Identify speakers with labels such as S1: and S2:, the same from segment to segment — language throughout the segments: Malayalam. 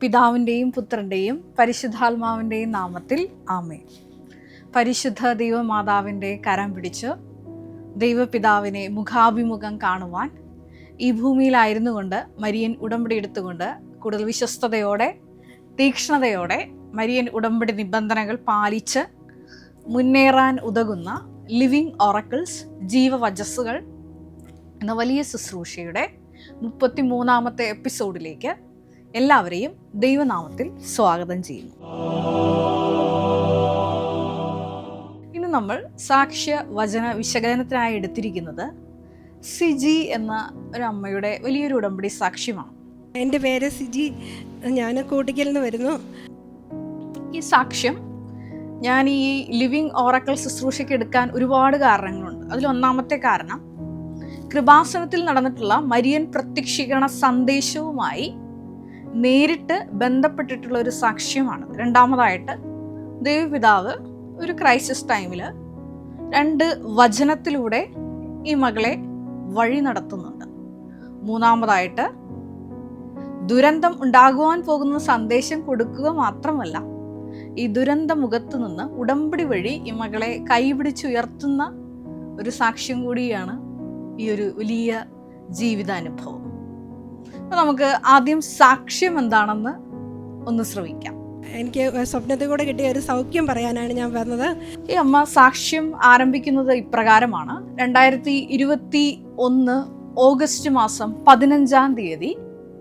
S1: പിതാവിന്റെയും പുത്രന്റെയും പരിശുദ്ധാത്മാവിന്റെയും നാമത്തിൽ ആമേ പരിശുദ്ധ ദൈവമാതാവിന്റെ കരം പിടിച്ച് ദൈവപിതാവിനെ മുഖാഭിമുഖം കാണുവാൻ ഈ ഭൂമിയിലായിരുന്നു കൊണ്ട് മരിയൻ ഉടമ്പടി എടുത്തുകൊണ്ട് കൂടുതൽ വിശ്വസ്തയോടെ തീക്ഷ്ണതയോടെ മരിയൻ ഉടമ്പടി നിബന്ധനകൾ പാലിച്ച് മുന്നേറാൻ ഉതകുന്ന ലിവിങ് ഒറക്കിൾസ് ജീവവജസ്സുകൾ എന്ന വലിയ ശുശ്രൂഷയുടെ മുപ്പത്തി മൂന്നാമത്തെ എപ്പിസോഡിലേക്ക് എല്ലാവരെയും ദൈവനാമത്തിൽ സ്വാഗതം ചെയ്യുന്നു. ഇന്ന് നമ്മൾ സാക്ഷ്യ വചന വിശകലനത്തിനായി എടുത്തിരിക്കുന്നത് സിജി എന്ന ഒരു അമ്മയുടെ വലിയൊരു ഉടമ്പടി സാക്ഷ്യമാണ്.
S2: എന്റെ പേര് സിജി. ഞാൻ കൂട്ടിക്കൽ നിന്ന് വരുന്നു.
S1: ഈ സാക്ഷ്യം ഞാൻ ഈ ലിവിങ് ഓറക്കൽ ശുശ്രൂഷയ്ക്ക് എടുക്കാൻ ഒരുപാട് കാരണങ്ങളുണ്ട്. അതിലൊന്നാമത്തെ കാരണം കൃപാസനത്തിൽ നടന്നിട്ടുള്ള മരിയൻ പ്രത്യക്ഷീകരണ സന്ദേശവുമായി നേരിട്ട് ബന്ധപ്പെട്ടിട്ടുള്ള ഒരു സാക്ഷ്യമാണ്. രണ്ടാമതായിട്ട് ദൈവപിതാവ് ഒരു ക്രൈസിസ് ടൈമിൽ രണ്ട് വചനത്തിലൂടെ ഈ മകളെ വഴി നടത്തുന്നുണ്ട്. മൂന്നാമതായിട്ട് ദുരന്തം ഉണ്ടാകുവാൻ പോകുന്ന സന്ദേശം കൊടുക്കുക മാത്രമല്ല ഈ ദുരന്ത മുഖത്ത് നിന്ന് ഉടമ്പടി വഴി ഈ മകളെ കൈപിടിച്ചുയർത്തുന്ന ഒരു സാക്ഷ്യം കൂടിയാണ് ഈ ഒരു വലിയ ജീവിതാനുഭവം. നമുക്ക് ആദ്യം സാക്ഷ്യം എന്താണെന്ന് ഒന്ന് ശ്രമിക്കാം
S2: എനിക്ക് സ്വപ്നത്തിൽ കൂടെ കിട്ടിയ ഒരു സൗഖ്യം പറയാനാണ് ഞാൻ പറഞ്ഞത്.
S1: ഈ അമ്മ സാക്ഷ്യം ആരംഭിക്കുന്നത് ഇപ്രകാരമാണ്. രണ്ടായിരത്തി ഇരുപത്തി ഒന്ന് ഓഗസ്റ്റ് മാസം പതിനഞ്ചാം തീയതി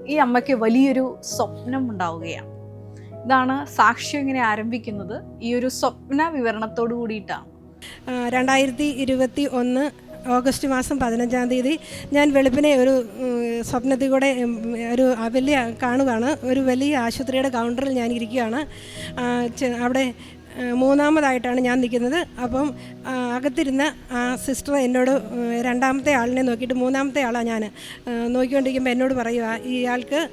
S1: ഈ അമ്മയ്ക്ക് വലിയൊരു സ്വപ്നം ഉണ്ടാവുകയാണ്. ഇതാണ് സാക്ഷ്യം ഇങ്ങനെ ആരംഭിക്കുന്നത്. ഈ ഒരു സ്വപ്ന വിവരണത്തോട് കൂടിയിട്ടാണ്.
S2: രണ്ടായിരത്തി ഇരുപത്തി ഒന്ന് ഓഗസ്റ്റ് മാസം പതിനഞ്ചാം തീയതി ഞാൻ വെളുപ്പിനെ ഒരു സ്വപ്നത്തിൽ കൂടെ ഒരു വലിയ കാണുകയാണ്. ഒരു വലിയ ആശുപത്രിയുടെ കൗണ്ടറിൽ ഞാൻ ഇരിക്കുകയാണ് അവിടെ മൂന്നാമതായിട്ടാണ് ഞാൻ നിൽക്കുന്നത്. അപ്പം അകത്തിരുന്ന ആ സിസ്റ്റർ എന്നോട് രണ്ടാമത്തെ ആളിനെ നോക്കിയിട്ട് മൂന്നാമത്തെ ആളാണ് ഞാൻ. നോക്കിക്കൊണ്ടിരിക്കുമ്പോൾ എന്നോട് പറയുക ഇയാൾക്ക്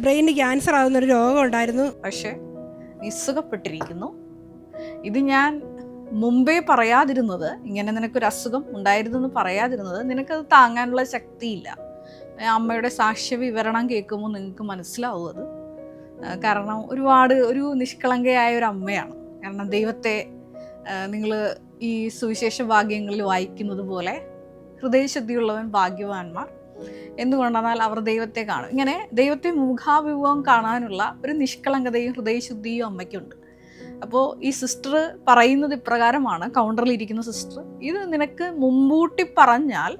S2: ബ്രെയിനിന് ക്യാൻസർ ആകുന്നൊരു രോഗം ഉണ്ടായിരുന്നു.
S1: പക്ഷേ നിസ്സുഖപ്പെട്ടിരിക്കുന്നു. ഇത് ഞാൻ മുമ്പേ പറയാതിരുന്നത് ഇങ്ങനെ നിനക്കൊരു അസുഖം ഉണ്ടായിരുന്നു എന്ന് പറയാതിരുന്നത് നിനക്കത് താങ്ങാനുള്ള ശക്തിയില്ല. അമ്മയുടെ സാക്ഷ്യ വിവരണം കേൾക്കുമ്പോൾ നിങ്ങൾക്ക് മനസ്സിലാവും അത് ആ, കാരണം ഒരുപാട് ഒരു നിഷ്കളങ്കയായ ഒരു അമ്മയാണ്. കാരണം ദൈവത്തെ നിങ്ങൾ ഈ സുവിശേഷ ഭാഗ്യങ്ങളിൽ വായിക്കുന്നത് പോലെ ഹൃദയശുദ്ധിയുള്ളവൻ ഭാഗ്യവാന്മാർ. എന്തുകൊണ്ടെന്നാൽ അവർ ദൈവത്തെ കാണും. ഇങ്ങനെ ദൈവത്തെ മുഖാഭിമുഖം കാണാനുള്ള ഒരു നിഷ്കളങ്കതയും ഹൃദയശുദ്ധിയും അമ്മയ്ക്കുണ്ട്. അപ്പോൾ ഈ സിസ്റ്റർ പറയുന്നത് ഇപ്രകാരമാണ് കൗണ്ടറിൽ ഇരിക്കുന്ന സിസ്റ്റർ ഇത് നിനക്ക് മുമ്പൂട്ടി പറഞ്ഞാൽ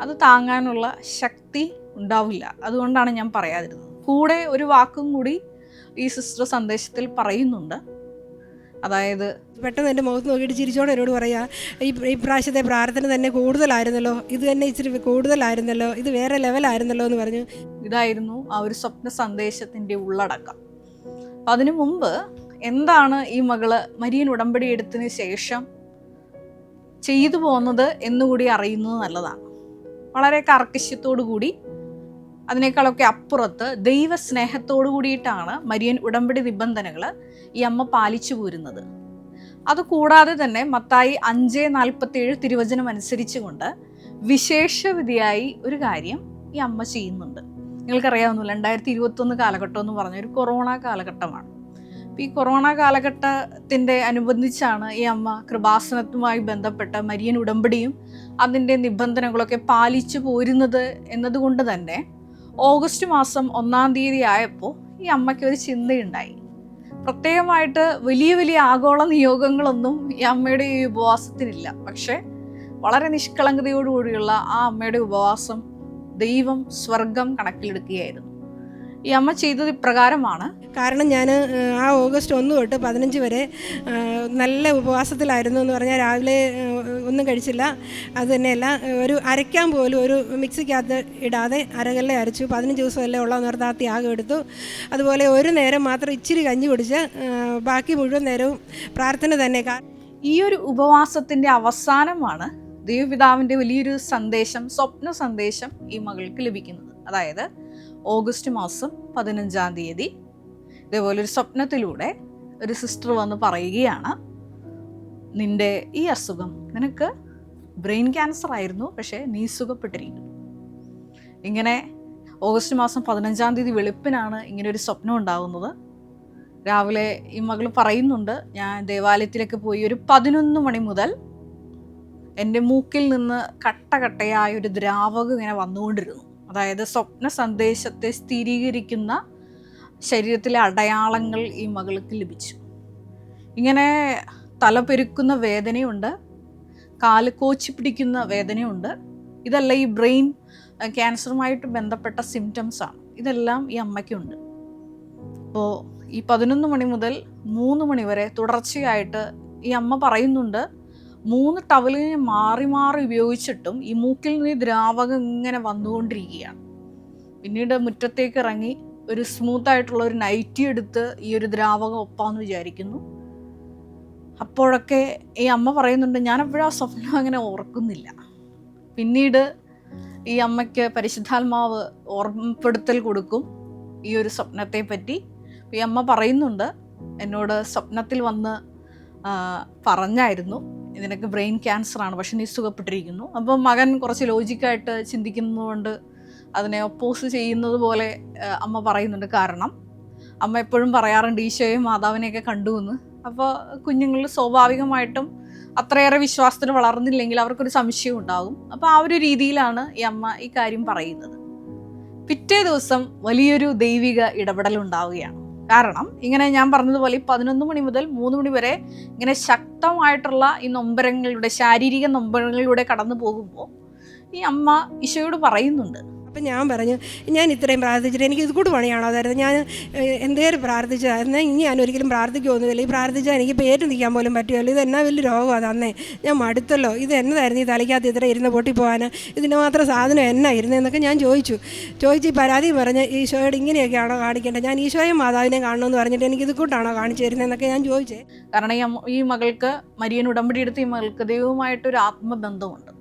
S1: അത് താങ്ങാനുള്ള ശക്തി ഉണ്ടാവില്ല. അതുകൊണ്ടാണ് ഞാൻ പറയാതിരുന്നത്. കൂടെ ഒരു വാക്കും കൂടി ഈ സിസ്റ്റർ സന്ദേശത്തിൽ പറയുന്നുണ്ട്. അതായത്
S2: പെട്ടെന്ന് എന്റെ മുഖത്ത് നോക്കിയിട്ട് ചിരിച്ചോടെ എന്നോട് പറയാ ഈ ഈ പ്രാവശ്യത്തെ പ്രാർത്ഥന തന്നെ കൂടുതലായിരുന്നല്ലോ. ഇത് തന്നെ ഇച്ചിരി കൂടുതലായിരുന്നല്ലോ. ഇത് വേറെ ലെവലായിരുന്നല്ലോ എന്ന് പറഞ്ഞു.
S1: ഇതായിരുന്നു ആ ഒരു സ്വപ്ന സന്ദേശത്തിന്റെ ഉള്ളടക്കം. അപ്പം അതിനു മുമ്പ് എന്താണ് ഈ മകൾ മരിയൻ ഉടമ്പടി എടുത്തതിന് ശേഷം ചെയ്തു പോകുന്നത് എന്നുകൂടി അറിയുന്നത് നല്ലതാണ്. വളരെ കർക്കശ്യത്തോടു കൂടി അതിനേക്കാളൊക്കെ അപ്പുറത്ത് ദൈവസ്നേഹത്തോടു കൂടിയിട്ടാണ് മരിയൻ ഉടമ്പടി നിബന്ധനകൾ ഈ അമ്മ പാലിച്ചു പോരുന്നത്. അതുകൂടാതെ തന്നെ മത്തായി അഞ്ച് നാൽപ്പത്തേഴ് തിരുവചനം അനുസരിച്ചുകൊണ്ട് വിശേഷവിധിയായി ഒരു കാര്യം ഈ അമ്മ ചെയ്യുന്നുണ്ട്. നിങ്ങൾക്കറിയാവുന്നു രണ്ടായിരത്തി ഇരുപത്തൊന്ന് കാലഘട്ടം എന്ന് പറഞ്ഞ ഒരു കൊറോണ കാലഘട്ടമാണ്. ഈ കൊറോണ കാലഘട്ടത്തിന്റെ അനുബന്ധിച്ചാണ് ഈ അമ്മ കൃപാസനത്തുമായി ബന്ധപ്പെട്ട മരിയൻ ഉടമ്പടിയും അതിന്റെ നിബന്ധനകളൊക്കെ പാലിച്ചു പോരുന്നത് എന്നതുകൊണ്ട് തന്നെ ഓഗസ്റ്റ് മാസം ഒന്നാം തീയതി ആയപ്പോൾ ഈ അമ്മയ്ക്ക് ഒരു ചിന്തയുണ്ടായി. പ്രത്യേകമായിട്ട് വലിയ വലിയ ആഗോള നിയോഗങ്ങളൊന്നും ഈ അമ്മയുടെ ഈ ഉപവാസത്തിനില്ല. പക്ഷേ വളരെ നിഷ്കളങ്കതയോടുകൂടിയുള്ള ആ അമ്മയുടെ ഉപവാസം ദൈവം സ്വർഗം കണക്കിലെടുക്കുകയായിരുന്നു. ഈ അമ്മ ചെയ്തത് ഇപ്രകാരമാണ്.
S2: കാരണം ഞാൻ ആ ഓഗസ്റ്റ് ഒന്ന് തൊട്ട് പതിനഞ്ച് വരെ നല്ല ഉപവാസത്തിലായിരുന്നു എന്ന് പറഞ്ഞാൽ രാവിലെ ഒന്നും കഴിച്ചില്ല. അത് തന്നെയല്ല ഒരു അരയ്ക്കാൻ പോലും ഒരു മിക്സിക്കകത്ത് ഇടാതെ അരകല്ലേ അരച്ചു പതിനഞ്ച് ദിവസമല്ലേ ഉള്ള നിർത്ത് ആ ത്യാഗം എടുത്തു. അതുപോലെ ഒരു നേരം മാത്രം ഇച്ചിരി കഞ്ഞി കുടിച്ച് ബാക്കി മുഴുവൻ നേരവും പ്രാർത്ഥന തന്നെ.
S1: ഈ ഒരു ഉപവാസത്തിന്റെ അവസാനമാണ് ദൈവപിതാവിന്റെ വലിയൊരു സന്ദേശം സ്വപ്ന സന്ദേശം ഈ മകൾക്ക് ലഭിക്കുന്നത്. അതായത് ഓഗസ്റ്റ് മാസം പതിനഞ്ചാം തീയതി. ഇതേപോലെ ഒരു സ്വപ്നത്തിലൂടെ ഒരു സിസ്റ്റർ വന്ന് പറയുകയാണ് നിന്റെ ഈ അസുഖം നിനക്ക് ബ്രെയിൻ ക്യാൻസർ ആയിരുന്നു പക്ഷേ നീ സുഖപ്പെട്ടിരിക്കുന്നു. ഇങ്ങനെ ഓഗസ്റ്റ് മാസം പതിനഞ്ചാം തീയതി വെളുപ്പിനാണ് ഇങ്ങനെ ഒരു സ്വപ്നം ഉണ്ടാകുന്നത് രാവിലെ ഈ മകൾ പറയുന്നുണ്ട് ഞാൻ ദേവാലയത്തിലേക്ക് പോയി ഒരു പതിനൊന്ന് മണി മുതൽ എന്റെ മൂക്കിൽ നിന്ന് കട്ട കട്ടയായ ഒരു ദ്രാവകം ഇങ്ങനെ വന്നുകൊണ്ടിരുന്നു. അതായത് സ്വപ്ന സന്ദേശത്തെ സ്ഥിരീകരിക്കുന്ന ശരീരത്തിലെ അടയാളങ്ങൾ ഈ മകൾക്ക് ലഭിച്ചു. ഇങ്ങനെ തല പെരുക്കുന്ന വേദനയുണ്ട് കാൽ കോച്ചി പിടിക്കുന്ന വേദനയുണ്ട്. ഇതല്ല ഈ ബ്രെയിൻ ക്യാൻസറുമായിട്ട് ബന്ധപ്പെട്ട സിംറ്റംസ് ആണ്. ഇതെല്ലാം ഈ അമ്മയ്ക്കുണ്ട്. അപ്പോൾ ഈ പതിനൊന്ന് മണി മുതൽ മൂന്ന് മണി വരെ തുടർച്ചയായിട്ട് ഈ അമ്മ പറയുന്നുണ്ട് മൂന്ന് ടവലിനെ മാറി മാറി ഉപയോഗിച്ചിട്ടും ഈ മൂക്കിൽ നിന്ന് ദ്രാവകം ഇങ്ങനെ വന്നുകൊണ്ടിരിക്കുകയാണ്. പിന്നീട് മുറ്റത്തേക്ക് ഇറങ്ങി ഒരു സ്മൂത്ത് ആയിട്ടുള്ള ഒരു നൈറ്റി എടുത്ത് ഈ ഒരു ദ്രാവകം ഒപ്പാന്ന് വിചാരിക്കുന്നു. അപ്പോഴൊക്കെ ഈ അമ്മ പറയുന്നുണ്ട് ഞാൻ എപ്പോഴും ആ സ്വപ്നം അങ്ങനെ ഓർക്കുന്നില്ല. പിന്നീട് ഈ അമ്മയ്ക്ക് പരിശുദ്ധാത്മാവ് ഓർമ്മപ്പെടുത്തൽ കൊടുക്കും ഈ ഒരു സ്വപ്നത്തെ പറ്റി ഈ അമ്മ പറയുന്നുണ്ട് എന്നോട് സ്വപ്നത്തിൽ വന്ന് പറഞ്ഞായിരുന്നു. ഇതിനൊക്കെ ബ്രെയിൻ ക്യാൻസർ ആണ് പക്ഷെ നീ സുഖപ്പെട്ടിരിക്കുന്നു. അപ്പോൾ മകൻ കുറച്ച് ലോജിക്കായിട്ട് ചിന്തിക്കുന്നതുകൊണ്ട് അതിനെ ഒപ്പോസ് ചെയ്യുന്നത് പോലെ അമ്മ പറയുന്നുണ്ട് കാരണം. അമ്മ എപ്പോഴും പറയാറുണ്ട് ഈശോയും മാതാവിനെയൊക്കെ കണ്ടു എന്ന്. അപ്പോൾ കുഞ്ഞുങ്ങൾ സ്വാഭാവികമായിട്ടും അത്രയേറെ വിശ്വാസത്തിൽ വളർന്നില്ലെങ്കിൽ അവർക്കൊരു സംശയം ഉണ്ടാകും. അപ്പോൾ ആ ഒരു രീതിയിലാണ് ഈ അമ്മ ഈ കാര്യം പറയുന്നത്. പിറ്റേ ദിവസം വലിയൊരു ദൈവിക ഇടപെടൽ ഉണ്ടാവുകയാണ്. കാരണം ഇങ്ങനെ ഞാൻ പറഞ്ഞതുപോലെ ഈ പതിനൊന്ന് മണി മുതൽ മൂന്ന് മണി വരെ ഇങ്ങനെ ശക്തമായിട്ടുള്ള ഈ നൊമ്പരങ്ങളുടെ ശാരീരിക നൊമ്പരങ്ങളിലൂടെ കടന്നു പോകുമ്പോൾ ഈ അമ്മ ഈശോയോട് പറയുന്നുണ്ട്.
S2: അപ്പം ഞാൻ പറഞ്ഞു ഞാൻ ഇത്രയും പ്രാർത്ഥിച്ചിട്ട് എനിക്ക് ഇത് കൂടി പണിയാണോ? അതായത് ഞാൻ എന്തേലും പ്രാർത്ഥിച്ചായിരുന്നു ഇനി ഞാൻ ഒരിക്കലും പ്രാർത്ഥിക്കുമൊന്നുമില്ല ഈ പ്രാർത്ഥിച്ചാൽ എനിക്ക് പേര് നിൽക്കാൻ പോലും പറ്റുമല്ലോ ഇത് എന്നാ വലിയ രോഗമാണ് അന്നേ ഞാൻ മടുത്തല്ലോ. ഇത് എന്നതായിരുന്നു ഈ തലയ്ക്കകത്ത് ഇത്ര ഇരുന്ന് പൊട്ടിപ്പോകാൻ ഇതിന് മാത്രം സാധനം എന്നാ ഇരുന്നതെന്നൊക്കെ ഞാൻ ചോദിച്ചു. ചോദിച്ച് ഈ പരാതി പറഞ്ഞ് ഈശോയോട് ഇങ്ങനെയൊക്കെയാണോ കാണിക്കേണ്ടത്? ഞാൻ ഈശോയും മാതാവിനെ കാണണമെന്ന് പറഞ്ഞിട്ട് എനിക്ക് ഇത് കൂട്ടാണോ കാണിച്ചു തരുന്നതെന്നൊക്കെ ഞാൻ ചോദിച്ചേ.
S1: കാരണം ഈ മകൾക്ക് മരിയൻ ഉടമ്പടി എടുത്ത് ഈ മകൾക്ക് ദൈവവുമായിട്ടൊരു ആത്മബന്ധമുണ്ട്.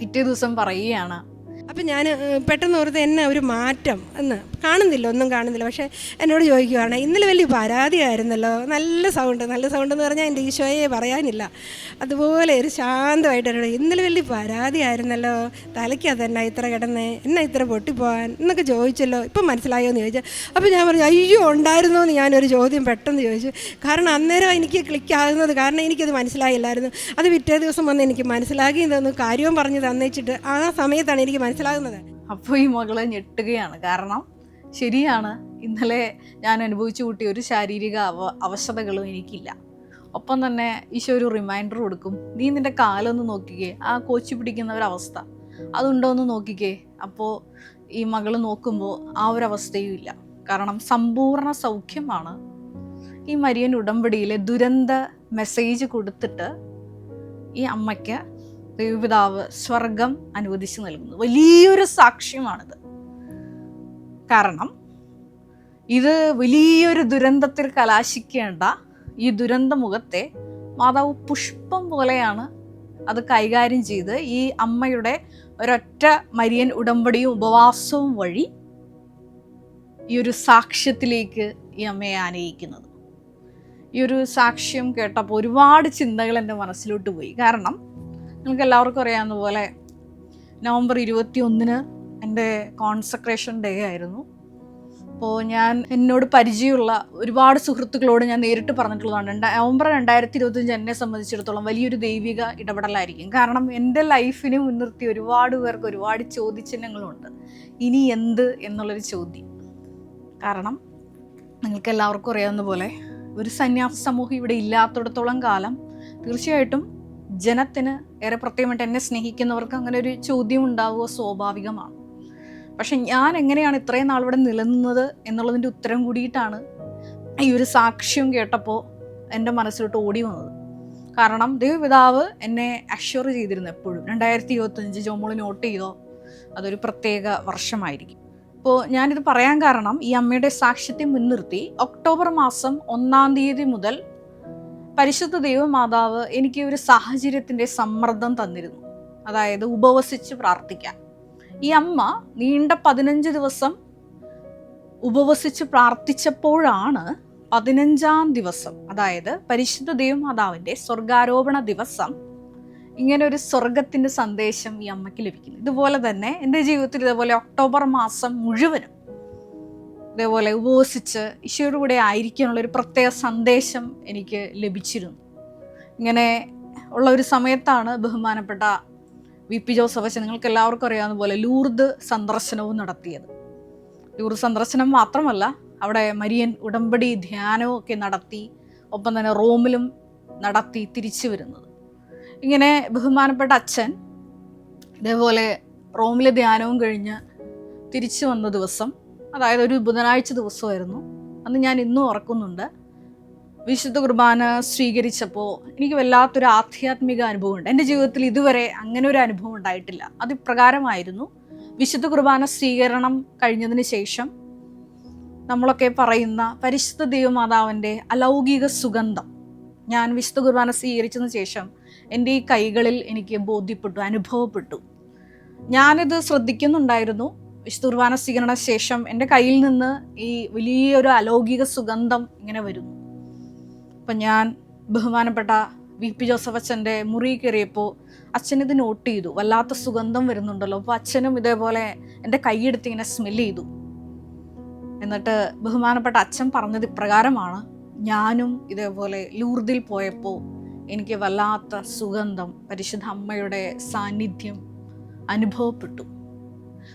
S1: പിറ്റേ ദിവസം പറയുകയാണ്
S2: അപ്പം ഞാൻ പെട്ടെന്ന് ഓർത്ത് എന്നെ ഒരു മാറ്റം എന്ന്. കാണുന്നില്ല ഒന്നും കാണുന്നില്ല. പക്ഷേ എന്നോട് ചോദിക്കുവാണ് ഇന്നലെ വലിയ പരാതിയായിരുന്നല്ലോ? നല്ല സൗണ്ട് നല്ല സൗണ്ട് എന്ന് പറഞ്ഞാൽ എന്റെ ഈശോയെ പറയാനില്ല. അതുപോലെ ഒരു ശാന്തമായിട്ട് എന്നോട് ഇന്നലെ വലിയ പരാതിയായിരുന്നല്ലോ? തലയ്ക്കാ തന്നെ ഇത്ര കിടന്നേ? എന്നാ ഇത്ര പൊട്ടിപ്പോവാൻ? എന്നൊക്കെ ചോദിച്ചല്ലോ. ഇപ്പം മനസ്സിലായോ എന്ന് ചോദിച്ചാൽ അപ്പോൾ ഞാൻ പറഞ്ഞു അയ്യോ ഉണ്ടായിരുന്നോ എന്ന് ഞാനൊരു ചോദ്യം പെട്ടെന്ന് ചോദിച്ചു. കാരണം അന്നേരം എനിക്ക് ക്ലിക്കാകുന്നത് കാരണം എനിക്കത് മനസ്സിലായില്ലായിരുന്നു. അത് പിറ്റേ ദിവസം വന്ന് എനിക്ക് മനസ്സിലാക്കി തന്നു. കാര്യവും പറഞ്ഞ് തന്നേച്ചിട്ട് ആ സമയത്താണ് എനിക്ക് മനസ്സിലാകുന്നത്.
S1: അപ്പോൾ ഈ മകൾ ഞെട്ടുകയാണ്. കാരണം ശരിയാണ് ഇന്നലെ ഞാൻ അനുഭവിച്ചു കൂട്ടിയ ഒരു ശാരീരിക അവ അവശതകളും എനിക്കില്ല. ഒപ്പം തന്നെ ഈശോ ഒരു റിമൈൻഡർ കൊടുക്കും നീ നിന്റെ കാലൊന്ന് നോക്കിക്കേ ആ കോച്ചി പിടിക്കുന്ന ഒരവസ്ഥ. അതുണ്ടോ എന്ന് നോക്കിക്കേ. അപ്പോൾ ഈ മകൾ നോക്കുമ്പോൾ ആ ഒരു അവസ്ഥയും ഇല്ല. കാരണം സമ്പൂർണ സൗഖ്യമാണ് ഈ മരിയൻ ഉടമ്പടിയിലെ ദുരന്ത മെസ്സേജ് കൊടുത്തിട്ട് ഈ അമ്മയ്ക്ക് ദൈവപിതാവ് സ്വർഗം അനുവദിച്ചു നൽകുന്നത്. വലിയൊരു സാക്ഷ്യമാണിത്. കാരണം ഇത് വലിയൊരു ദുരന്തത്തിൽ കലാശിക്കേണ്ട ഈ ദുരന്ത മുഖത്തെ മാതാവ് പുഷ്പം പോലെയാണ് അത് കൈകാര്യം ചെയ്ത് ഈ അമ്മയുടെ ഒരൊറ്റ മരിയൻ ഉടമ്പടിയും ഉപവാസവും വഴി ഈ ഒരു സാക്ഷ്യത്തിലേക്ക് ഈ അമ്മയെ ആനയിക്കുന്നത്. ഈ ഒരു സാക്ഷ്യം കേട്ടപ്പോൾ ഒരുപാട് ചിന്തകൾ എന്റെ മനസ്സിലോട്ട് പോയി. കാരണം നിങ്ങൾക്ക് എല്ലാവർക്കും അറിയാവുന്ന പോലെ നവംബർ ഇരുപത്തി ഒന്നിന് എന്റെ കോൺസെക്രേഷൻ ഡേ ആയിരുന്നു. അപ്പോൾ ഞാൻ എന്നോട് പരിചയമുള്ള ഒരുപാട് സുഹൃത്തുക്കളോട് ഞാൻ നേരിട്ട് പറഞ്ഞിട്ടുള്ളതാണ്. നവംബർ രണ്ടായിരത്തി ഇരുപത്തഞ്ച് എന്നെ സംബന്ധിച്ചിടത്തോളം വലിയൊരു ദൈവിക ഇടപെടലായിരിക്കും. കാരണം എന്റെ ലൈഫിനെ മുൻനിർത്തി ഒരുപാട് പേർക്ക് ഒരുപാട് ചോദ്യചിഹ്നങ്ങളുണ്ട്. ഇനി എന്ത് എന്നുള്ളൊരു ചോദ്യം. കാരണം നിങ്ങൾക്ക് എല്ലാവർക്കും അറിയാവുന്ന പോലെ ഒരു സന്യാസ സമൂഹം ഇവിടെ ഇല്ലാത്തിടത്തോളം കാലം തീർച്ചയായിട്ടും ജനത്തിന് ഏറെ പ്രത്യേകമായിട്ട് എന്നെ സ്നേഹിക്കുന്നവർക്ക് അങ്ങനെ ഒരു ചോദ്യം ഉണ്ടാവുക സ്വാഭാവികമാണ്. പക്ഷെ ഞാൻ എങ്ങനെയാണ് ഇത്രയും നാൾ ഇവിടെ നിലനിന്നത് എന്നുള്ളതിന്റെ ഉത്തരം കൂടിയിട്ടാണ് ഈ ഒരു സാക്ഷ്യം കേട്ടപ്പോൾ എന്റെ മനസ്സിലോട്ട് ഓടി വന്നത്. കാരണം ദൈവപിതാവ് എന്നെ അഷ്യൂർ ചെയ്തിരുന്നു എപ്പോഴും. രണ്ടായിരത്തി ഇരുപത്തഞ്ച് ജോമോൾ നോട്ട് ചെയ്തോ? അതൊരു പ്രത്യേക വർഷമായിരിക്കും. അപ്പോൾ ഞാനിത് പറയാൻ കാരണം ഈ അമ്മയുടെ സാക്ഷ്യത്തെ മുൻനിർത്തി ഒക്ടോബർ മാസം ഒന്നാം തീയതി മുതൽ പരിശുദ്ധ ദൈവമാതാവ് എനിക്ക് ഒരു സാഹചര്യത്തിന്റെ സമ്മർദ്ദം തന്നിരുന്നു. അതായത് ഉപവസിച്ച് പ്രാർത്ഥിക്കാൻ. ഈ അമ്മ നീണ്ട പതിനഞ്ച് ദിവസം ഉപവസിച്ച് പ്രാർത്ഥിച്ചപ്പോഴാണ് പതിനഞ്ചാം ദിവസം അതായത് പരിശുദ്ധ ദൈവമാതാവിന്റെ സ്വർഗാരോപണ ദിവസം ഇങ്ങനെ ഒരു സ്വർഗത്തിന്റെ സന്ദേശം ഈ അമ്മയ്ക്ക് ലഭിക്കുന്നു. ഇതുപോലെ തന്നെ എന്റെ ജീവിതത്തിൽ ഇതേപോലെ ഒക്ടോബർ മാസം മുഴുവനും ഇതേപോലെ ഉപവസിച്ച് ഈശോയുടെ കൂടെ ആയിരിക്കാനുള്ള ഒരു പ്രത്യേക സന്ദേശം എനിക്ക് ലഭിച്ചിരുന്നു. ഇങ്ങനെ ഉള്ള ഒരു സമയത്താണ് ബഹുമാനപ്പെട്ട വി പി ജോസഫ് അച്ഛൻ നിങ്ങൾക്ക് എല്ലാവർക്കും അറിയാവുന്ന പോലെ ലൂർദ് സന്ദർശനവും നടത്തിയത്. ലൂർദ് സന്ദർശനം മാത്രമല്ല അവിടെ മരിയൻ ഉടമ്പടി ധ്യാനവും ഒക്കെ നടത്തി ഒപ്പം തന്നെ റോമിലും നടത്തി തിരിച്ചു വരുന്നത്. ഇങ്ങനെ ബഹുമാനപ്പെട്ട അച്ഛൻ ഇതേപോലെ റോമിലെ ധ്യാനവും കഴിഞ്ഞ് തിരിച്ചു വന്ന ദിവസം അതായത് ഒരു ബുധനാഴ്ച ദിവസമായിരുന്നു. അന്ന് ഞാൻ ഇന്നും ഓർക്കുന്നുണ്ട് വിശുദ്ധ കുർബാന സ്വീകരിച്ചപ്പോൾ എനിക്ക് വല്ലാത്തൊരു ആധ്യാത്മിക അനുഭവമുണ്ട്. എന്റെ ജീവിതത്തിൽ ഇതുവരെ അങ്ങനെ ഒരു അനുഭവം ഉണ്ടായിട്ടില്ല. അത് ഇപ്രകാരമായിരുന്നു വിശുദ്ധ കുർബാന സ്വീകരണം കഴിഞ്ഞതിന് ശേഷം നമ്മളൊക്കെ പറയുന്ന പരിശുദ്ധ ദൈവമാതാവിന്റെ അലൗകിക സുഗന്ധം ഞാൻ വിശുദ്ധ കുർബാന സ്വീകരിച്ചതിന് ശേഷം എന്റെ ഈ കൈകളിൽ എനിക്ക് ബോധ്യപ്പെട്ടു അനുഭവപ്പെട്ടു. ഞാനിത് ശ്രദ്ധിക്കുന്നുണ്ടായിരുന്നു. വിശുദ്ധ സ്വീകരണ ശേഷം എന്റെ കയ്യിൽ നിന്ന് ഈ വലിയൊരു അലൗകിക സുഗന്ധം ഇങ്ങനെ വരുന്നു. അപ്പം ഞാൻ ബഹുമാനപ്പെട്ട വി പി ജോസഫ് അച്ഛന്റെ മുറി കയറിയപ്പോൾ അച്ഛൻ ഇത് നോട്ട് ചെയ്തു. വല്ലാത്ത സുഗന്ധം വരുന്നുണ്ടല്ലോ. അപ്പോൾ അച്ഛനും ഇതേപോലെ എന്റെ കൈയെടുത്ത് ഇങ്ങനെ സ്മെൽ ചെയ്തു. എന്നിട്ട് ബഹുമാനപ്പെട്ട അച്ഛൻ പറഞ്ഞത് ഇപ്രകാരമാണ്. ഞാനും ഇതേപോലെ ലൂർദിൽ പോയപ്പോൾ എനിക്ക് വല്ലാത്ത സുഗന്ധം പരിശുദ്ധ അമ്മയുടെ സാന്നിധ്യം അനുഭവപ്പെട്ടു.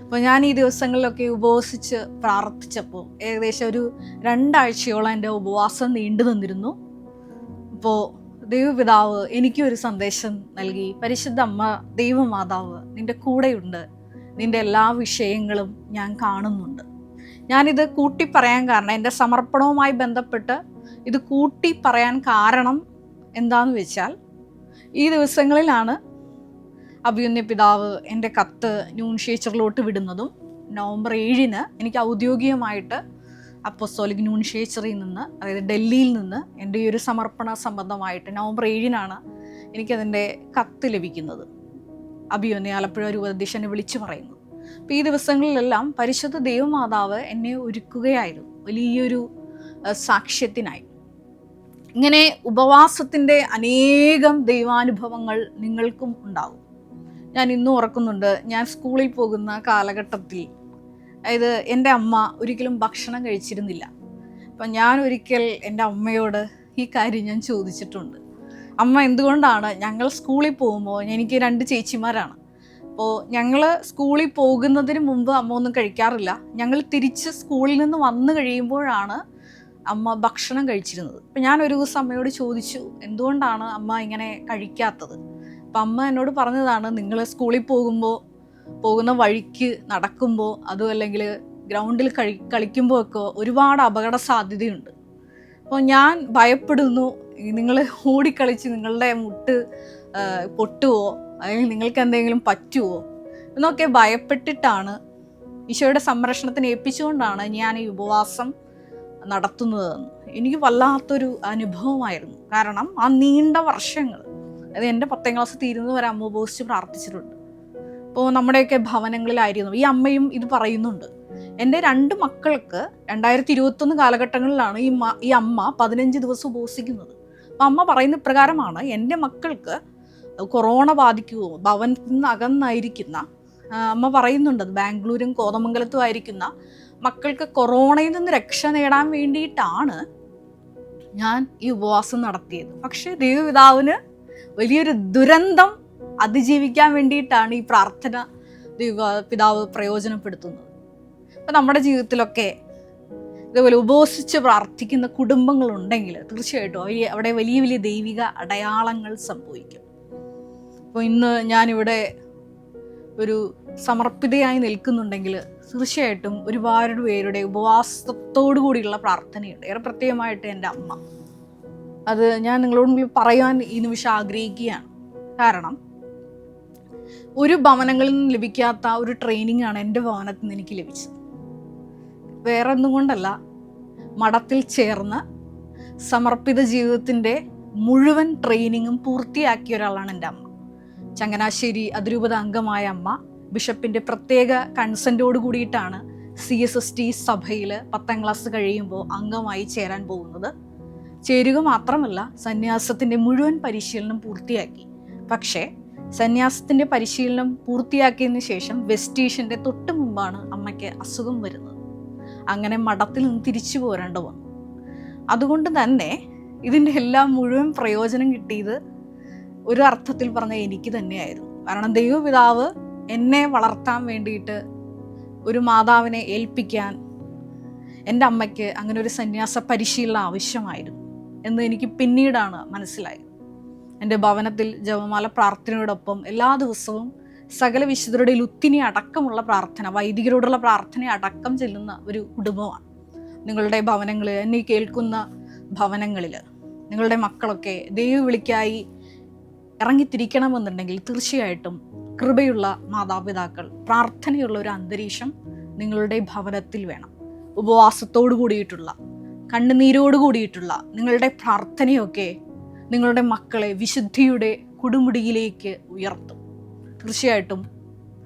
S1: അപ്പോൾ ഞാൻ ഈ ദിവസങ്ങളിലൊക്കെ ഉപവസിച്ച് പ്രാർത്ഥിച്ചപ്പോൾ ഏകദേശം ഒരു രണ്ടാഴ്ചയോളം എന്റെ ഉപവാസം നീണ്ടു നിന്നിരുന്നു. അപ്പോൾ ദൈവപിതാവ് എനിക്കൊരു സന്ദേശം നൽകി. പരിശുദ്ധ അമ്മ ദൈവമാതാവ് നിന്റെ കൂടെയുണ്ട്. നിന്റെ എല്ലാ വിഷയങ്ങളും ഞാൻ കാണുന്നുണ്ട്. ഞാനിത് കൂട്ടി പറയാൻ കാരണം എന്റെ സമർപ്പണവുമായി ബന്ധപ്പെട്ട് ഇത് കൂട്ടി പറയാൻ കാരണം എന്താന്ന് വെച്ചാൽ ഈ ദിവസങ്ങളിലാണ് അഭിയുന്യ പിതാവ് എന്റെ കത്ത് ന്യൂൺഷേച്ചറിലോട്ട് വിടുന്നതും നവംബർ ഏഴിന് എനിക്ക് ഔദ്യോഗികമായിട്ട് അപ്പോസ്തോലിക് ന്യൂൺഷേച്ചറിൽ നിന്ന് അതായത് ഡൽഹിയിൽ നിന്ന് എന്റെ ഈ ഒരു സമർപ്പണ സംബന്ധമായിട്ട് നവംബർ ഏഴിനാണ് എനിക്കതിന്റെ കത്ത് ലഭിക്കുന്നത്. അഭിയുന്യ ആലപ്പുഴ അധ്യക്ഷനെ വിളിച്ചു പറയുന്നു. അപ്പം ഈ ദിവസങ്ങളിലെല്ലാം പരിശുദ്ധ ദൈവമാതാവ് എന്നെ ഒരുക്കുകയായിരുന്നു. വലിയൊരു സാക്ഷ്യത്തിനായി. ഇങ്ങനെ ഉപവാസത്തിന്റെ അനേകം ദൈവാനുഭവങ്ങൾ നിങ്ങൾക്കും ഉണ്ടാകും ഞാൻ ഇന്നും ഓർക്കുന്നുണ്ട് ഞാൻ സ്കൂളിൽ പോകുന്ന കാലഘട്ടത്തിൽ. അതായത് എന്റെ അമ്മ ഒരിക്കലും ഭക്ഷണം കഴിച്ചിരുന്നില്ല. അപ്പം ഞാൻ ഒരിക്കൽ എന്റെ അമ്മയോട് ഈ കാര്യം ഞാൻ ചോദിച്ചിട്ടുണ്ട്. അമ്മ എന്തുകൊണ്ടാണ് ഞങ്ങൾ സ്കൂളിൽ പോകുമ്പോൾ എനിക്ക് രണ്ട് ചേച്ചിമാരാണ്. അപ്പോൾ ഞങ്ങൾ സ്കൂളിൽ പോകുന്നതിന് മുമ്പ് അമ്മ ഒന്നും കഴിക്കാറില്ല. ഞങ്ങൾ തിരിച്ച് സ്കൂളിൽ നിന്ന് വന്നു കഴിയുമ്പോഴാണ് അമ്മ ഭക്ഷണം കഴിച്ചിരുന്നത്. അപ്പം ഞാൻ ഒരു ദിവസം അമ്മയോട് ചോദിച്ചു എന്തുകൊണ്ടാണ് അമ്മ ഇങ്ങനെ കഴിക്കാത്തത്? അപ്പം അമ്മ എന്നോട് പറഞ്ഞതാണ് നിങ്ങൾ സ്കൂളിൽ പോകുമ്പോൾ പോകുന്ന വഴിക്ക് നടക്കുമ്പോൾ അതും അല്ലെങ്കിൽ ഗ്രൗണ്ടിൽ കഴി കളിക്കുമ്പോൾ ഒക്കെ ഒരുപാട് അപകട സാധ്യതയുണ്ട് അപ്പോൾ ഞാൻ ഭയപ്പെടുന്നു നിങ്ങൾ ഓടിക്കളിച്ച് നിങ്ങളുടെ മുട്ട് പൊട്ടുവോ? അല്ലെങ്കിൽ നിങ്ങൾക്ക് എന്തെങ്കിലും പറ്റുമോ എന്നൊക്കെ ഭയപ്പെട്ടിട്ടാണ് ഈശോയുടെ സംരക്ഷണത്തിന് ഏൽപ്പിച്ചുകൊണ്ടാണ് ഞാൻ ഈ ഉപവാസം നടത്തുന്നതെന്ന്. എനിക്ക് വല്ലാത്തൊരു അനുഭവമായിരുന്നു. കാരണം ആ നീണ്ട വർഷങ്ങൾ അത് എന്റെ പത്താം ക്ലാസ് തീരുന്നത് വരെ അമ്മ ഉപയോഗിച്ച് പ്രാർത്ഥിച്ചിട്ടുണ്ട്. അപ്പോൾ നമ്മുടെയൊക്കെ ഭവനങ്ങളിലായിരുന്നു. ഈ അമ്മയും ഇത് പറയുന്നുണ്ട്. എന്റെ രണ്ട് മക്കൾക്ക് രണ്ടായിരത്തി ഇരുപത്തൊന്ന് കാലഘട്ടങ്ങളിലാണ് ഈ ഈ അമ്മ പതിനഞ്ച് ദിവസം ഉപസിക്കുന്നത് അപ്പം അമ്മ പറയുന്ന പ്രകാരമാണ് എന്റെ മക്കൾക്ക് കൊറോണ ബാധിക്കുമോ ഭവനത്തിൽ നിന്ന് അകന്നായിരിക്കുന്ന അമ്മ പറയുന്നുണ്ട് ബാംഗ്ലൂരും കോതമംഗലത്തും ആയിരിക്കുന്ന മക്കൾക്ക് കൊറോണയിൽ നിന്ന് രക്ഷ നേടാൻ വേണ്ടിയിട്ടാണ് ഞാൻ ഈ ഉപവാസം നടത്തിയത്. പക്ഷേ ദൈവപിതാവിന് വലിയൊരു ദുരന്തം അതിജീവിക്കാൻ വേണ്ടിയിട്ടാണ് ഈ പ്രാർത്ഥന പിതാവ് പ്രയോജനപ്പെടുത്തുന്നത്. അപ്പം നമ്മുടെ ജീവിതത്തിലൊക്കെ ഇതുപോലെ ഉപവസിച്ച് പ്രാർത്ഥിക്കുന്ന കുടുംബങ്ങളുണ്ടെങ്കിൽ തീർച്ചയായിട്ടും വലിയ അവിടെ വലിയ വലിയ ദൈവിക അടയാളങ്ങൾ സംഭവിക്കും. അപ്പോൾ ഇന്ന് ഞാനിവിടെ ഒരു സമർപ്പിതയായി നിൽക്കുന്നുണ്ടെങ്കിൽ തീർച്ചയായിട്ടും ഒരുപാട് പേരുടെ ഉപവാസത്തോടു കൂടിയുള്ള പ്രാർത്ഥനയുണ്ട്. ഏറെ പ്രത്യേകമായിട്ട് എന്റെ അമ്മ. അത് ഞാൻ നിങ്ങളോട് പറയാൻ ഈ നിമിഷം ആഗ്രഹിക്കുകയാണ്. കാരണം ഒരു ഭവനങ്ങളിൽ നിന്ന് ലഭിക്കാത്ത ഒരു ട്രെയിനിങ് ആണ് എന്റെ ഭവനത്തിൽ നിന്ന് എനിക്ക് ലഭിച്ചത്. വേറെ ഒന്നുകൊണ്ടല്ല മഠത്തിൽ ചേർന്ന് സമർപ്പിത ജീവിതത്തിന്റെ മുഴുവൻ ട്രെയിനിങ്ങും പൂർത്തിയാക്കിയ ഒരാളാണ് എന്റെ അമ്മ. ചങ്ങനാശ്ശേരി അതിരൂപത അംഗമായ അമ്മ ബിഷപ്പിന്റെ പ്രത്യേക കൺസെന്റോട് കൂടിയിട്ടാണ് സി എസ് എസ് ടി സഭയിൽ പത്താം ക്ലാസ് കഴിയുമ്പോൾ അംഗമായി ചേരാൻ പോകുന്നത്. ചേരുക മാത്രമല്ല സന്യാസത്തിന്റെ മുഴുവൻ പരിശീലനം പൂർത്തിയാക്കി. പക്ഷേ സന്യാസത്തിന്റെ പരിശീലനം പൂർത്തിയാക്കിയതിന് ശേഷം വെസ്റ്റീഷന്റെ തൊട്ട് മുമ്പാണ് അമ്മയ്ക്ക് അസുഖം വരുന്നത്. അങ്ങനെ മഠത്തിൽ നിന്ന് തിരിച്ചു പോരേണ്ട വന്നു. അതുകൊണ്ട് തന്നെ ഇതിന്റെ എല്ലാം മുഴുവൻ പ്രയോജനം കിട്ടിയത് ഒരു അർത്ഥത്തിൽ പറഞ്ഞ എനിക്ക് തന്നെയായിരുന്നു. കാരണം ദൈവപിതാവ് എന്നെ വളർത്താൻ വേണ്ടിയിട്ട് ഒരു മാതാവിനെ ഏൽപ്പിക്കാൻ എന്റെ അമ്മയ്ക്ക് അങ്ങനെ ഒരു സന്യാസ പരിശീലനം ആവശ്യമായിരുന്നു. എന്ന് എനിക്ക് പിന്നീടാണ് മനസ്സിലായത്. എന്റെ ഭവനത്തിൽ ജപമാല പ്രാർത്ഥനയോടൊപ്പം എല്ലാ ദിവസവും സകല വിശുദ്ധരുടെ ലുത്തിനി അടക്കമുള്ള പ്രാർത്ഥന വൈദികരോടുള്ള പ്രാർത്ഥന അടക്കം ചെല്ലുന്ന ഒരു കുടുംബമാണ്. നിങ്ങളുടെ ഭവനങ്ങളിൽ എന്നെ കേൾക്കുന്ന ഭവനങ്ങളിൽ നിങ്ങളുടെ മക്കളൊക്കെ ദൈവ വിളിക്കായി ഇറങ്ങിത്തിരിക്കണമെന്നുണ്ടെങ്കിൽ തീർച്ചയായിട്ടും കൃപയുള്ള മാതാപിതാക്കൾ പ്രാർത്ഥനയുള്ള ഒരു അന്തരീക്ഷം നിങ്ങളുടെ ഭവനത്തിൽ വേണം. ഉപവാസത്തോടു കൂടിയിട്ടുള്ള കണ്ണുനീരോട് കൂടിയിട്ടുള്ള നിങ്ങളുടെ പ്രാർത്ഥനയൊക്കെ നിങ്ങളുടെ മക്കളെ വിശുദ്ധിയുടെ കുടുമുടിയിലേക്ക് ഉയർത്തും. തീർച്ചയായിട്ടും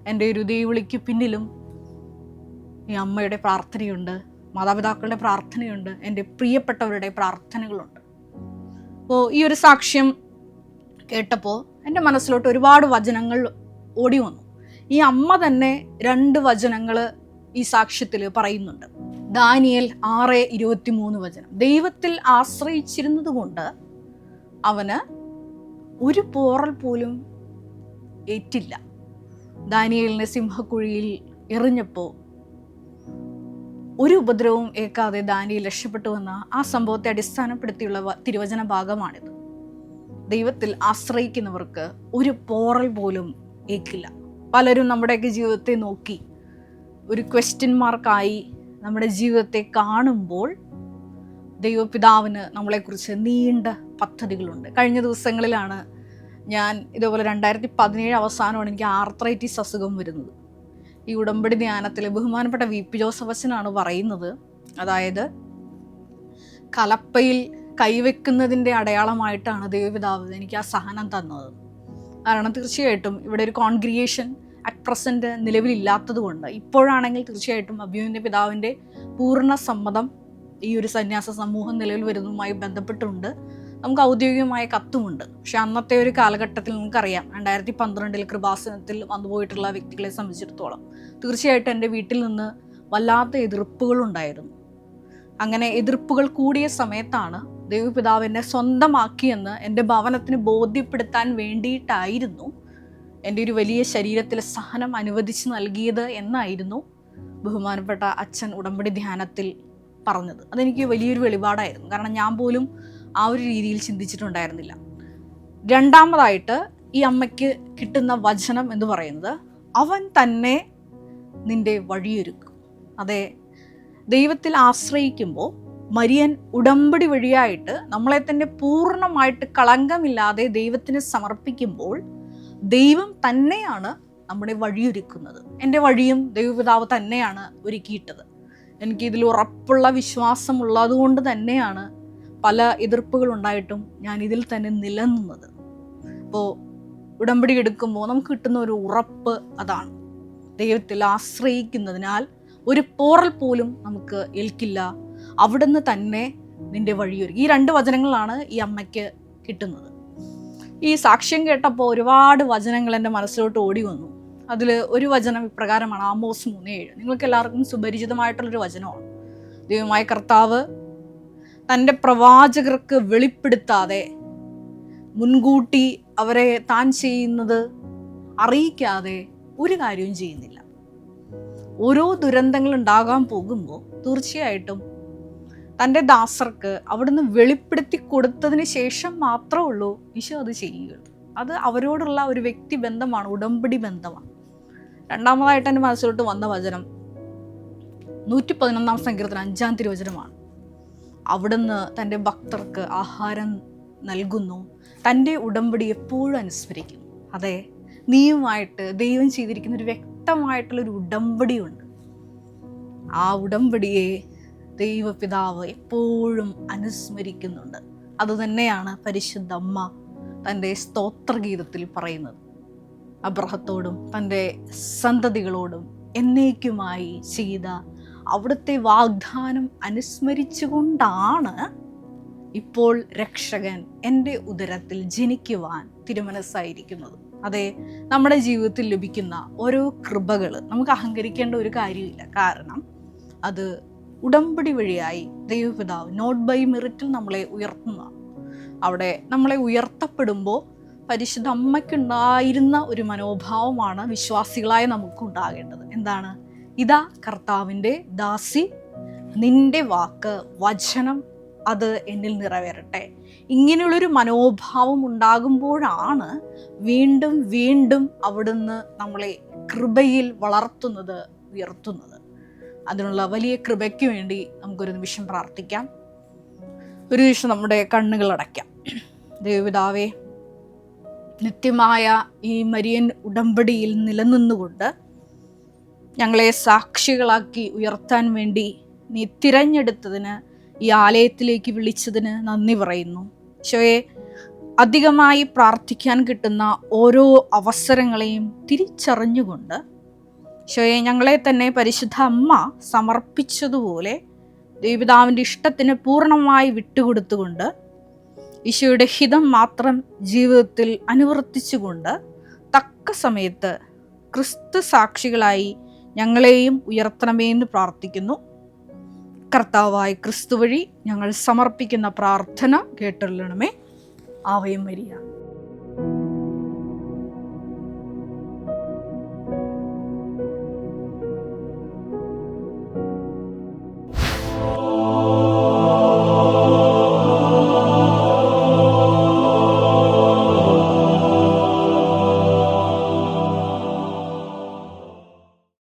S1: എന്റെ ഒരു പിന്നിലും ഈ അമ്മയുടെ പ്രാർത്ഥനയുണ്ട് മാതാപിതാക്കളുടെ പ്രാർത്ഥനയുണ്ട് എന്റെ പ്രിയപ്പെട്ടവരുടെ പ്രാർത്ഥനകളുണ്ട്. അപ്പോൾ ഈ ഒരു സാക്ഷ്യം കേട്ടപ്പോൾ എന്റെ മനസ്സിലോട്ട് ഒരുപാട് വചനങ്ങൾ ഓടി വന്നു. ഈ അമ്മ തന്നെ രണ്ട് വചനങ്ങൾ ഈ സാക്ഷ്യത്തിൽ പറയുന്നുണ്ട്. ദാനിയൽ ആറ് ഇരുപത്തി മൂന്ന് വചനം. ദൈവത്തിൽ ആശ്രയിച്ചിരുന്നത് കൊണ്ട് അവന് ഒരു പോറൽ പോലും ഏറ്റില്ല. ദാനിയലിനെ സിംഹക്കുഴിയിൽ എറിഞ്ഞപ്പോൾ ഒരു ഉപദ്രവവും ഏക്കാതെ ദാനിയിൽ രക്ഷപ്പെട്ടുവെന്ന ആ സംഭവത്തെ അടിസ്ഥാനപ്പെടുത്തിയുള്ള തിരുവചന ഭാഗമാണിത്. ദൈവത്തിൽ ആശ്രയിക്കുന്നവർക്ക് ഒരു പോറൽ പോലും ഏക്കില്ല പലരും നമ്മുടെയൊക്കെ ജീവിതത്തെ നോക്കി ഒരു ക്വസ്റ്റ്യൻ മാർക്കായി നമ്മുടെ ജീവിതത്തെ കാണുമ്പോൾ ദൈവപിതാവിന് നമ്മളെക്കുറിച്ച് നീണ്ട പദ്ധതികളുണ്ട്. കഴിഞ്ഞ ദിവസങ്ങളിലാണ് ഞാൻ ഇതേപോലെ രണ്ടായിരത്തി പതിനേഴ് അവസാനമാണ് എനിക്ക് ആർത്രൈറ്റിസ് അസുഖം വരുന്നത്. ഈ ഉടമ്പടി ധ്യാനത്തിൽ ബഹുമാനപ്പെട്ട വി. പി. ജോസഫച്ചനാണ് പറയുന്നത്. അതായത് കലപ്പയിൽ കൈവെക്കുന്നതിന്റെ അടയാളമായിട്ടാണ് ദൈവപിതാവ് എനിക്ക് ആ സഹനം തന്നത്. കാരണം തീർച്ചയായിട്ടും ഇവിടെ ഒരു കോൺഗ്രിയേഷൻ അറ്റ് പ്രസന്റ് നിലവിലില്ലാത്തതുകൊണ്ട് ഇപ്പോഴാണെങ്കിൽ തീർച്ചയായിട്ടും അഭിയുവിന്റെ പിതാവിന്റെ പൂർണ സമ്മതം ഈ ഒരു സന്യാസ സമൂഹം നിലവിൽ വരുന്നതുമായി ബന്ധപ്പെട്ടുണ്ട് നമുക്ക് ഔദ്യോഗികമായ കത്തുമുണ്ട്. പക്ഷെ അന്നത്തെ ഒരു കാലഘട്ടത്തിൽ നമുക്കറിയാം രണ്ടായിരത്തി പന്ത്രണ്ടിൽ കൃപാസനത്തിൽ വന്നുപോയിട്ടുള്ള വ്യക്തികളെ സംബന്ധിച്ചിടത്തോളം തീർച്ചയായിട്ടും എന്റെ വീട്ടിൽ നിന്ന് വല്ലാത്ത എതിർപ്പുകളുണ്ടായിരുന്നു. അങ്ങനെ എതിർപ്പുകൾ കൂടിയ സമയത്താണ് ദൈവപിതാവ് എന്നെ സ്വന്തമാക്കിയെന്ന് എന്റെ ഭവനത്തിന് ബോധ്യപ്പെടുത്താൻ വേണ്ടിയിട്ടായിരുന്നു. എന്റെ ഒരു വലിയ ശരീരത്തിലെ സഹനം അനുവദിച്ച് നൽകിയത് എന്നായിരുന്നു ബഹുമാനപ്പെട്ട അച്ഛൻ ഉടമ്പടി ധ്യാനത്തിൽ പറഞ്ഞത്. അതെനിക്ക് വലിയൊരു വെളിപാടായിരുന്നു. കാരണം ഞാൻ പോലും ആ ഒരു രീതിയിൽ ചിന്തിച്ചിട്ടുണ്ടായിരുന്നില്ല. രണ്ടാമതായിട്ട് ഈ അമ്മയ്ക്ക് കിട്ടുന്ന വചനം എന്ന് പറയുന്നത് അവൻ തന്നെ നിന്റെ വഴിയൊരുക്കും. അതെ ദൈവത്തിൽ ആശ്രയിക്കുമ്പോൾ മരിയൻ ഉടമ്പടി വഴിയായിട്ട് നമ്മളെ തന്നെ പൂർണമായിട്ട് കളങ്കമില്ലാതെ ദൈവത്തിന് സമർപ്പിക്കുമ്പോൾ ദൈവം തന്നെയാണ് നമ്മുടെ വഴിയൊരുക്കുന്നത്. എന്റെ വഴിയും ദൈവപിതാവ് തന്നെയാണ് ഒരുക്കിയിട്ടത്. എനിക്ക് ഇതിൽ ഉറപ്പുള്ള വിശ്വാസമുള്ളത് കൊണ്ട് തന്നെയാണ് പല എതിർപ്പുകൾ ഉണ്ടായിട്ടും ഞാൻ ഇതിൽ തന്നെ നിലനിന്നത്. അപ്പോൾ ഉടമ്പടി എടുക്കുമ്പോൾ നമുക്ക് കിട്ടുന്ന ഒരു ഉറപ്പ് അതാണ്. ദൈവത്തിൽ ആശ്രയിക്കുന്നതിനാൽ ഒരു പോറൽ പോലും നമുക്ക് ഏൽക്കില്ല. അവിടുന്ന് തന്നെ നിന്റെ വഴിയൊരുക്കി. ഈ രണ്ട് വചനങ്ങളാണ് ഈ അമ്മയ്ക്ക് കിട്ടുന്നത്. ഈ സാക്ഷ്യം കേട്ടപ്പോൾ ഒരുപാട് വചനങ്ങൾ എന്റെ മനസ്സിലോട്ട് ഓടി വന്നു. അതിൽ ഒരു വചനം ഇപ്രകാരമാണ് ആമോസ് മൂന്ന് ഏഴ്. നിങ്ങൾക്ക് എല്ലാവർക്കും സുപരിചിതമായിട്ടുള്ളൊരു വചനമാണ്. ദൈവമായ കർത്താവ് തന്റെ പ്രവാചകർക്ക് വെളിപ്പെടുത്താതെ മുൻകൂട്ടി അവരെ താൻ ചെയ്യുന്നത് അറിയിക്കാതെ ഒരു കാര്യവും ചെയ്യുന്നില്ല. ഓരോ ദുരന്തങ്ങൾ ഉണ്ടാകാൻ പോകുമ്പോൾ തീർച്ചയായിട്ടും തന്റെ ദാസർക്ക് അവിടുന്ന് വെളിപ്പെടുത്തി കൊടുത്തതിന് ശേഷം മാത്രമേ ഉള്ളൂ ഈശോ അത് ചെയ്യുകയുള്ളൂ. അത് അവരോടുള്ള ഒരു വ്യക്തി ബന്ധമാണ് ഉടമ്പടി ബന്ധമാണ്. രണ്ടാമതായിട്ട് എന്റെ മനസ്സിലോട്ട് വന്ന വചനം നൂറ്റി പതിനൊന്നാം സങ്കീർത്തനം അഞ്ചാം തിരുവചനമാണ്. അവിടുന്ന് തന്റെ ഭക്തർക്ക് ആഹാരം നൽകുന്നു തന്റെ ഉടമ്പടി എപ്പോഴും അനുസ്മരിക്കുന്നു. അതെ നീയുമായിട്ട് ദൈവം ചെയ്തിരിക്കുന്ന ഒരു വ്യക്തമായിട്ടുള്ളൊരു ഉടമ്പടിയുണ്ട് ആ ഉടമ്പടിയെ ദൈവപിതാവ് എപ്പോഴും അനുസ്മരിക്കുന്നുണ്ട്. അതുതന്നെയാണ് പരിശുദ്ധ അമ്മ തന്റെ സ്തോത്രഗീതത്തിൽ പറയുന്നത്. അബ്രഹത്തോടും തന്റെ സന്തതികളോടും എന്നേക്കുമായി ചെയ്ത അവിടുത്തെ വാഗ്ദാനം അനുസ്മരിച്ചുകൊണ്ടാണ് ഇപ്പോൾ രക്ഷകൻ എന്റെ ഉദരത്തിൽ ജനിക്കുവാൻ തിരുമനസ്സായിരിക്കുന്നത്. അതെ നമ്മുടെ ജീവിതത്തിൽ ലഭിക്കുന്ന ഓരോ കൃപകൾ നമുക്ക് അഹങ്കരിക്കേണ്ട ഒരു കാര്യമില്ല. കാരണം അത് ഉടമ്പടി വഴിയായി ദൈവപിതാവ് നോട്ട് ബൈ മെറിറ്റിൽ നമ്മളെ ഉയർത്തുന്നതാണ് അവിടെ നമ്മളെ ഉയർത്തപ്പെടുമ്പോൾ പരിശുദ്ധ അമ്മയ്ക്കുണ്ടായിരുന്ന ഒരു മനോഭാവമാണ് വിശ്വാസികളായ നമുക്ക് ഉണ്ടാകേണ്ടത് എന്താണ്? ഇതാ കർത്താവിന്റെ ദാസി നിന്റെ വാക്ക് വചനം അത് എന്നിൽ നിറവേറട്ടെ. ഇങ്ങനെയുള്ളൊരു മനോഭാവം ഉണ്ടാകുമ്പോഴാണ് വീണ്ടും വീണ്ടും അവിടുന്ന് നമ്മളെ കൃപയിൽ വളർത്തുന്നത് ഉയർത്തുന്നത്. അതിനുള്ള വലിയ കൃപയ്ക്ക് വേണ്ടി നമുക്കൊരു നിമിഷം പ്രാർത്ഥിക്കാം. ഒരു നിമിഷം നമ്മുടെ കണ്ണുകൾ അടയ്ക്കാം. ദൈവപിതാവേ നിത്യമായ ഈ മരിയൻ ഉടമ്പടിയിൽ നിലനിന്നുകൊണ്ട് ഞങ്ങളെ സാക്ഷികളാക്കി ഉയർത്താൻ വേണ്ടി നീ തിരഞ്ഞെടുത്തതിന് ഈ ആലയത്തിലേക്ക് വിളിച്ചതിന് നന്ദി പറയുന്നു. ശോയെ അധികമായി പ്രാർത്ഥിക്കാൻ കിട്ടുന്ന ഓരോ അവസരങ്ങളെയും തിരിച്ചറിഞ്ഞുകൊണ്ട് ഈശോയെ ഞങ്ങളെ തന്നെ പരിശുദ്ധ അമ്മ സമർപ്പിച്ചതുപോലെ ദൈവപിതാവിന്റെ ഇഷ്ടത്തിന് പൂർണമായി വിട്ടുകൊടുത്തുകൊണ്ട് ഈശോയുടെ ഹിതം മാത്രം ജീവിതത്തിൽ അനുവർത്തിച്ചുകൊണ്ട് തക്ക സമയത്ത് ക്രിസ്തു സാക്ഷികളായി ഞങ്ങളെയും ഉയർത്തണമേ എന്ന് പ്രാർത്ഥിക്കുന്നു. കർത്താവായ ക്രിസ്തു വഴി ഞങ്ങൾ സമർപ്പിക്കുന്ന പ്രാർത്ഥന കേട്ടുള്ളണമേ ആവയും വരിക